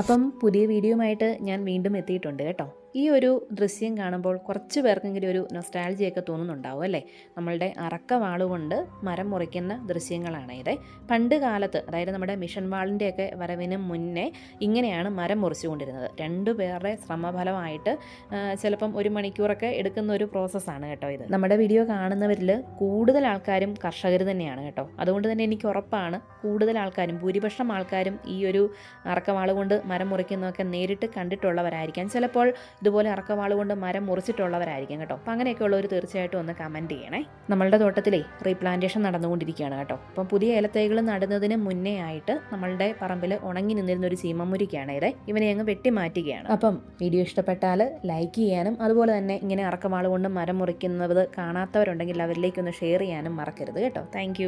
അപ്പം പുതിയ വീഡിയോയുമായിട്ട് ഞാൻ വീണ്ടും എത്തിയിട്ടുണ്ട് കേട്ടോ. ഈ ഒരു ദൃശ്യം കാണുമ്പോൾ കുറച്ച് പേർക്കെങ്കിലും ഒരു നൊസ്റ്റാൾജിയൊക്കെ തോന്നുന്നുണ്ടാവും അല്ലേ? നമ്മളുടെ അറക്കവാളുകൊണ്ട് മരം മുറിക്കുന്ന ദൃശ്യങ്ങളാണ് ഇത് പണ്ട് കാലത്ത് അതായത് നമ്മുടെ മിഷൻ വാളിന്റെയൊക്കെ വരവിന് മുന്നേ ഇങ്ങനെയാണ് മരം മുറിച്ചുകൊണ്ടിരുന്നത്. രണ്ടു പേരുടെ ശ്രമഫലമായിട്ട് ചിലപ്പം ഒരു മണിക്കൂറൊക്കെ എടുക്കുന്ന ഒരു പ്രോസസ്സാണ് കേട്ടോ ഇത്. നമ്മുടെ വീഡിയോ കാണുന്നവരിൽ കൂടുതൽ ആൾക്കാരും കർഷകർ തന്നെയാണ് കേട്ടോ. അതുകൊണ്ട് തന്നെ എനിക്ക് ഉറപ്പാണ് കൂടുതൽ ആൾക്കാരും ഭൂരിപക്ഷം ആൾക്കാരും ഈ ഒരു അറക്കവാളുകൊണ്ട് മരം മുറിക്കുന്നതൊക്കെ നേരിട്ട് കണ്ടിട്ടുള്ളവരായിരിക്കാം. ചിലപ്പോൾ ഇതുപോലെ അറക്കവാൾ കൊണ്ട് മരം മുറിച്ചിട്ടുള്ളവരായിരിക്കും കേട്ടോ. അപ്പം അങ്ങനെയൊക്കെയുള്ളവർ തീർച്ചയായിട്ടും ഒന്ന് കമന്റ് ചെയ്യണേ. നമ്മളുടെ തോട്ടത്തിലെ റീപ്ലാന്റേഷൻ നടന്നുകൊണ്ടിരിക്കുകയാണ് കേട്ടോ. അപ്പം പുതിയ ഇലത്തൈകൾ നടുന്നതിന് മുന്നേ ആയിട്ട് നമ്മളുടെ പറമ്പിൽ ഉണങ്ങി നിന്നിരുന്ന ഒരു ചീമമുരിക്കാണ് ഇത്. ഇവനെ അങ്ങ് വെട്ടിമാറ്റുകയാണ് അപ്പം വീഡിയോ ഇഷ്ടപ്പെട്ടാൽ ലൈക്ക് ചെയ്യാനും അതുപോലെ തന്നെ ഇങ്ങനെ അറക്കവാൾ കൊണ്ട് മരം മുറിക്കുന്നത് കാണാത്തവരുണ്ടെങ്കിൽ അവരിലേക്കൊന്ന് ഷെയർ ചെയ്യാനും മറക്കരുത് കേട്ടോ. താങ്ക്